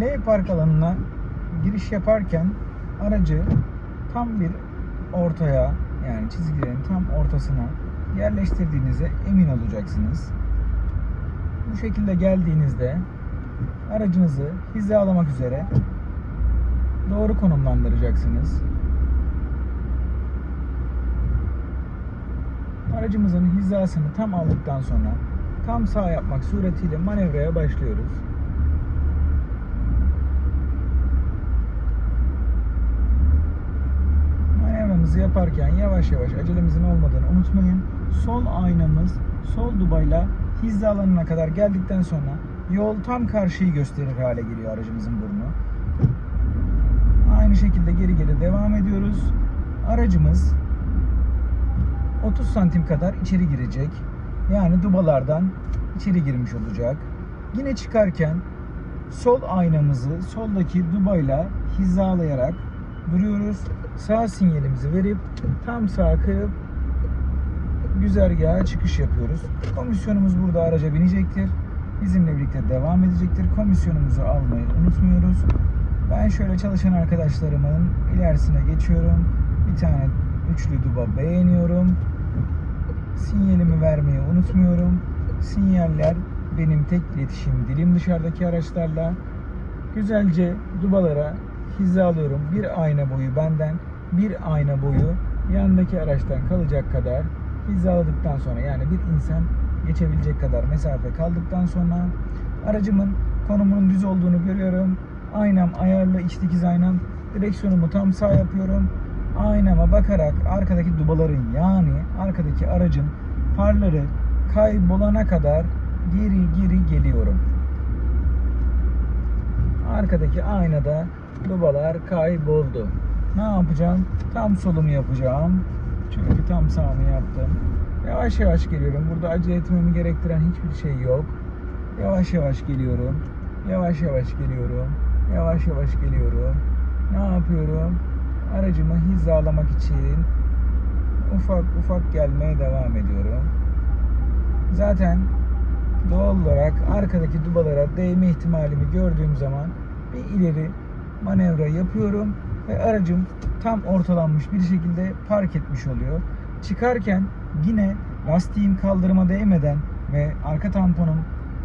L park alanına giriş yaparken aracı tam bir ortaya yani çizgilerin tam ortasına yerleştirdiğinize emin olacaksınız. Bu şekilde geldiğinizde aracınızı hizalamak üzere doğru konumlandıracaksınız. Aracımızın hizasını tam aldıktan sonra tam sağ yapmak suretiyle manevraya başlıyoruz. Manevramızı yaparken yavaş yavaş acelemizin olmadığını unutmayın. Sol aynamız sol dubayla hizalanana kadar geldikten sonra yol tam karşıyı gösterir hale geliyor aracımızın burnu. Aynı şekilde geri geri devam ediyoruz. Aracımız 30 santim kadar içeri girecek. Yani dubalardan içeri girmiş olacak. Yine çıkarken sol aynamızı soldaki dubayla hizalayarak duruyoruz. Sağ sinyalimizi verip tam sağa kırıp güzergaha çıkış yapıyoruz. Komisyonumuz burada araca binecektir. Bizimle birlikte devam edecektir. Komisyonumuzu almayı unutmuyoruz. Ben şöyle çalışan arkadaşlarımın ilerisine geçiyorum. Bir tane üçlü duba beğeniyorum. Sinyalimi vermeyi unutmuyorum. Sinyaller benim tek iletişim dilim dışarıdaki araçlarla. Güzelce dubalara hizalıyorum. Bir ayna boyu benden, bir ayna boyu yandaki araçtan kalacak kadar hizaladıktan sonra yani bir insan geçebilecek kadar mesafe kaldıktan sonra aracımın konumunun düz olduğunu görüyorum. Aynam ayarlı iç dikiz aynam. Direksiyonumu tam sağ yapıyorum. Aynama bakarak arkadaki dubaların yani arkadaki aracın farları kaybolana kadar geri geri geliyorum. Arkadaki aynada dubalar kayboldu. Ne yapacağım? Tam solumu yapacağım. Çünkü tam sağımı yaptım. Yavaş yavaş geliyorum. Burada acele etmemi gerektiren hiçbir şey yok. Yavaş yavaş geliyorum. Yavaş yavaş geliyorum. Yavaş yavaş geliyorum. Ne yapıyorum? Aracımı hizalamak için ufak ufak gelmeye devam ediyorum. Zaten doğal olarak arkadaki dubalara değme ihtimalimi gördüğüm zaman bir ileri manevra yapıyorum ve aracım tam ortalanmış bir şekilde park etmiş oluyor. Çıkarken yine lastiğim kaldırıma değmeden ve arka tamponum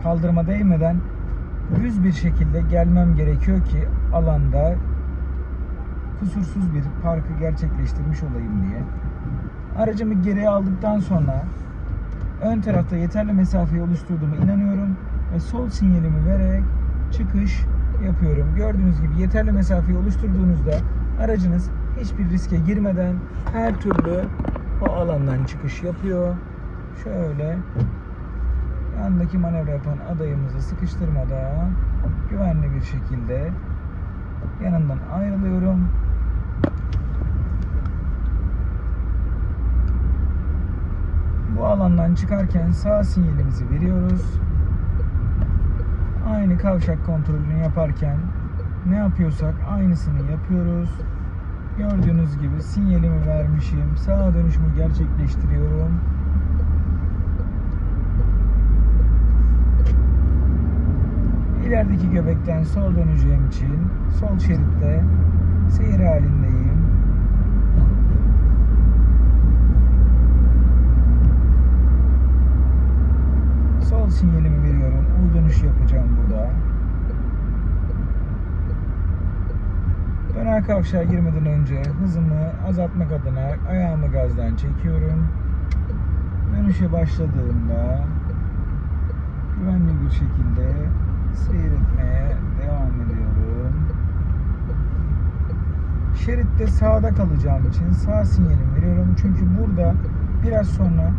kaldırıma değmeden düz bir şekilde gelmem gerekiyor ki alanda kusursuz bir parkı gerçekleştirmiş olayım diye. Aracımı geriye aldıktan sonra ön tarafta yeterli mesafeyi oluşturduğumu inanıyorum ve sol sinyalimi vererek çıkış yapıyorum. Gördüğünüz gibi yeterli mesafeyi oluşturduğunuzda aracınız hiçbir riske girmeden her türlü o alandan çıkış yapıyor. Şöyle yandaki manevra yapan adayımızı sıkıştırmadan güvenli bir şekilde yanından ayrılıyorum. Bu alandan çıkarken sağ sinyalimizi veriyoruz. Aynı kavşak kontrolünü yaparken ne yapıyorsak aynısını yapıyoruz. Gördüğünüz gibi sinyalimi vermişim. Sağa dönüşümü gerçekleştiriyorum. İlerideki göbekten sol döneceğim için sol şeritte seyir halindeyim. Sol sinyalimi. U dönüş yapacağım burada. Döner kavşağa girmeden önce hızımı azaltmak adına ayağımı gazdan çekiyorum. Dönüşe başladığımda güvenli bir şekilde seyretmeye devam ediyorum. Şeritte sağda kalacağım için sağ sinyalimi veriyorum. Çünkü burada biraz sonra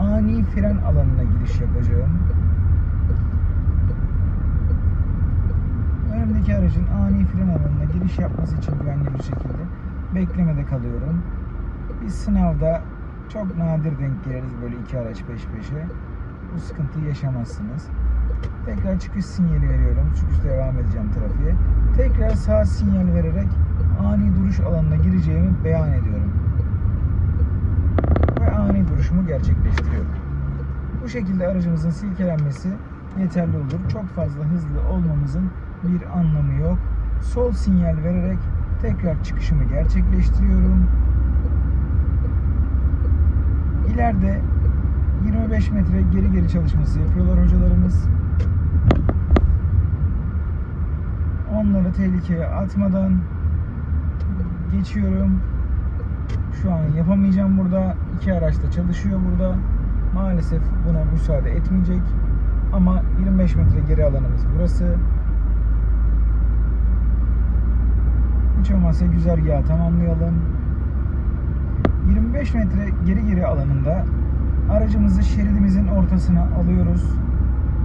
ani fren alanına giriş yapacağım. Önümdeki aracın ani fren alanına giriş yapması için güvenli bir şekilde beklemede kalıyorum. Biz sınavda çok nadir denk geliriz böyle iki araç peş peşe. Bu sıkıntıyı yaşamazsınız. Tekrar çıkış sinyali veriyorum. Çıkışta devam edeceğim trafiğe. Tekrar sağ sinyal vererek ani duruş alanına gireceğimi beyan ediyorum. Ve ani duruşumu gerçekleştiriyorum. Bu şekilde aracımızın silkelenmesi yeterli olur. Çok fazla hızlı olmamızın bir anlamı yok. Sol sinyal vererek tekrar çıkışımı gerçekleştiriyorum. İleride 25 metre geri geri çalışması yapıyorlar hocalarımız. Onları tehlikeye atmadan geçiyorum. Şu an yapamayacağım burada. İki araç da çalışıyor burada. Maalesef buna müsaade etmeyecek. Ama 25 metre geri alanımız burası. Hiç olmazsa güzergahı tamamlayalım. 25 metre geri geri alanında aracımızı şeridimizin ortasına alıyoruz.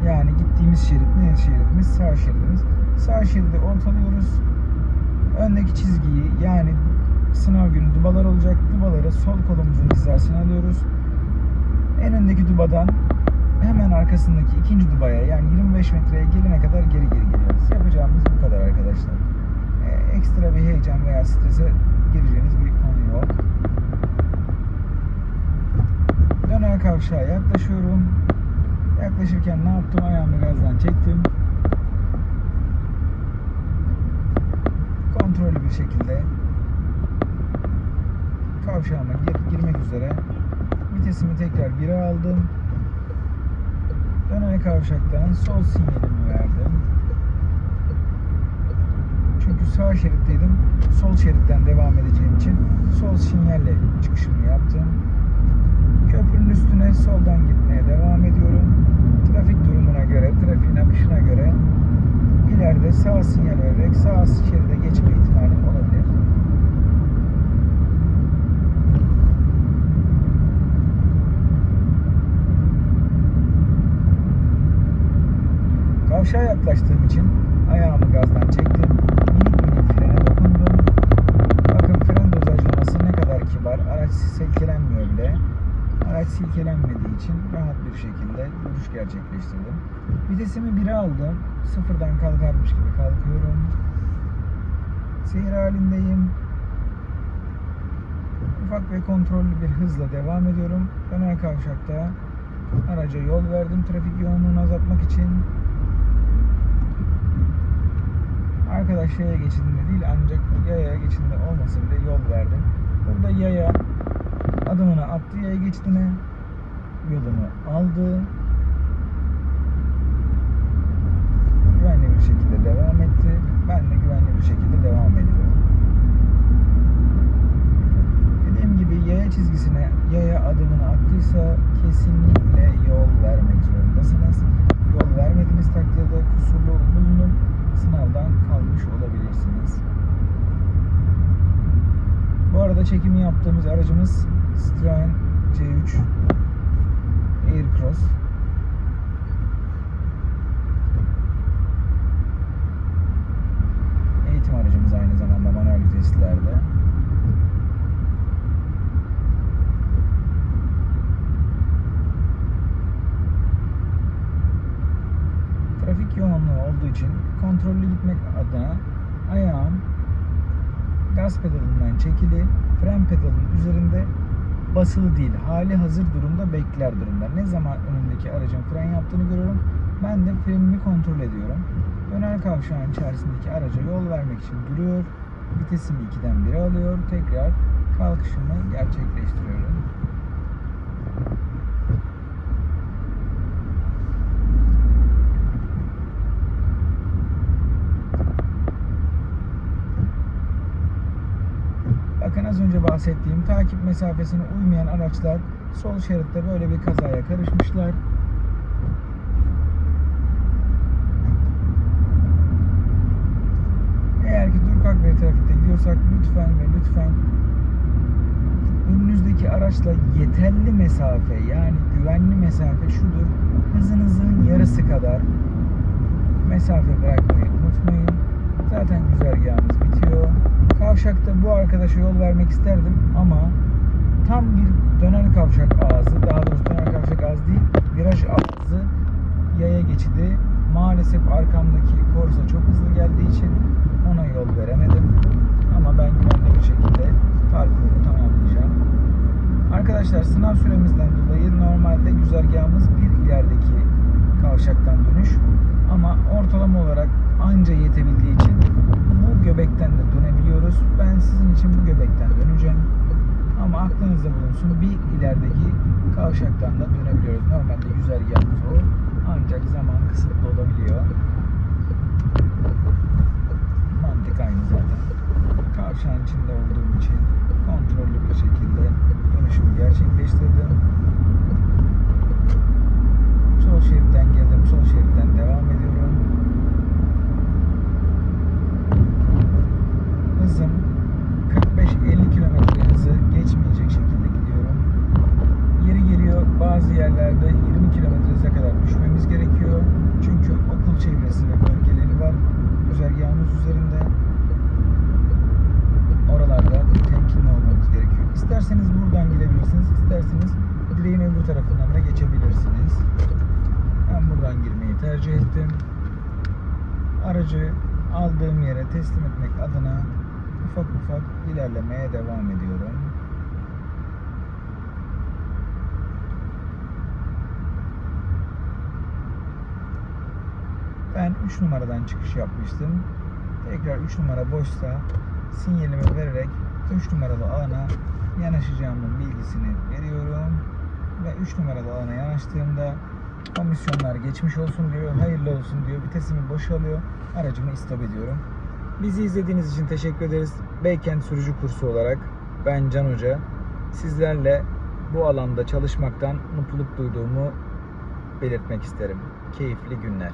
Yani gittiğimiz şerit ne şeridimiz? Sağ şeridimiz. Sağ şeridi ortalıyoruz. Öndeki çizgiyi yani sınav günü dubalar olacak. Dubaları sol kolumuzun hizasına alıyoruz. En öndeki dubadan hemen arkasındaki ikinci dubaya yani 25 metreye gelene kadar geri geri geliyoruz. Yapacağımız bu kadar arkadaşlar. Ee, ekstra bir heyecan veya strese gireceğiniz bir konu yok. Döner kavşağa yaklaşıyorum. Yaklaşırken ne yaptım? Ayağımı gazdan çektim. Kontrollü bir şekilde kavşağıma gir- girmek üzere vitesimi tekrar 1'e aldım. Döner kavşaktan sol sinyalimi verdim. Çünkü sağ şeritteydim. Sol şeritten devam edeceğim için sol sinyalle çıkışımı yaptım. Köprünün üstüne soldan gitmeye devam ediyorum. Trafik durumuna göre, trafiğin akışına göre ileride sağ sinyal vererek sağ şeride geçme ihtimalim olabilir. Kavşağa yaklaştığım için ayağımı gazdan çektim. Minik minik frene dokundum. Bakın fren dozajlaması ne kadar kibar. Araç silkelenmiyor bile. Araç silkelenmediği için rahat bir şekilde duruş gerçekleştirdim. Vitesimi 1'e aldım. Sıfırdan kalkarmış gibi kalkıyorum. Seyir halindeyim. Ufak ve kontrollü bir hızla devam ediyorum. Döner kavşakta araca yol verdim trafik yoğunluğunu azaltmak için. Arkadaş yaya geçidinde değil ancak yaya geçidinde olmasa bile yol verdim. Burada yaya adımını attı yaya geçidine yolunu aldı. Güvenli bir şekilde devam etti. Ben de güvenli bir şekilde devam ediyorum. Dediğim gibi yaya çizgisine yaya adımını attıysa kesinlikle yol vermek zorundasınız. Yol vermediğiniz takdirde kusurlu bulunup sınavdan kalmış olabilirsiniz. Bu arada çekimi yaptığımız aracımız Citroen C3 Aircross. Eğitim aracımız aynı zamanda manuel viteslerde. Trafik yoğunluğu olduğu için kontrollü gitmek adına ayağım gaz pedalından çekili, fren pedalının üzerinde basılı değil, hali hazır durumda bekler durumda. Ne zaman önündeki aracın fren yaptığını görüyorum, ben de frenimi kontrol ediyorum. Döner kavşağın içerisindeki araca yol vermek için duruyor, vitesimi 2'den 1'e alıyor, tekrar kalkışımı gerçekleştiriyorum. Önce bahsettiğim takip mesafesine uymayan araçlar sol şeritte böyle bir kazaya karışmışlar. Eğer ki durkak bir trafikte gidiyorsak lütfen ve lütfen önünüzdeki araçla yeterli mesafe yani güvenli mesafe şudur. Hızınızın yarısı kadar mesafe bırakmayı unutmayın. Zaten güzergahımız bitiyor. Kavşakta bu arkadaşa yol vermek isterdim ama tam bir dönen kavşak ağzı, daha doğrusu dönen kavşak ağzı değil, viraj ağzı yaya geçidi. Maalesef arkamdaki Corsa çok hızlı geldiği için ona yol veremedim. Ama ben güvenli bir şekilde parkuru tamamlayacağım. Arkadaşlar sınav süremizden dolayı normalde güzergahımız bir ilerideki kavşaktan dönüş ama ortalama olarak anca yetebildiği için bu göbekten döneceğim. Ama aklınızda bulunsun bir ilerideki kavşaktan da dönebiliyoruz. Normalde güzergahımız o. Ancak zaman kısıtlı olabiliyor. Mantık aynı zaten. Kavşağın içinde olduğum için kontrollü bir şekilde dönüşümü gerçekleştirdim. Sol şeritten girdim, sol şeritten devam ediyorum. Hızım 45-50 kilometre hızı geçmeyecek şekilde gidiyorum. Yeri geliyor bazı yerlerde 20 kilometre hıza kadar düşmemiz gerekiyor. Çünkü okul çevresi ve bölgeleri var güzergahımız üzerinde. Oralarda temkinli olmamız gerekiyor. İsterseniz buradan gidebilirsiniz, isterseniz direğin öbür tarafından da geçebilirsiniz. Ben buradan girmeyi tercih ettim. Aracı aldığım yere teslim etmek adına ufak ufak ilerlemeye devam ediyorum. Ben 3 numaradan çıkış yapmıştım. Tekrar 3 numara boşsa sinyalimi vererek 3 numaralı alana yanaşacağımın bilgisini veriyorum. Ve 3 numaralı alana yanaştığımda komisyonlar geçmiş olsun diyor, hayırlı olsun diyor. Vitesimi boşalıyor, aracımı istop ediyorum. Bizi izlediğiniz için teşekkür ederiz. Beykent sürücü kursu olarak ben Can Hoca. Sizlerle bu alanda çalışmaktan mutluluk duyduğumu belirtmek isterim. Keyifli günler.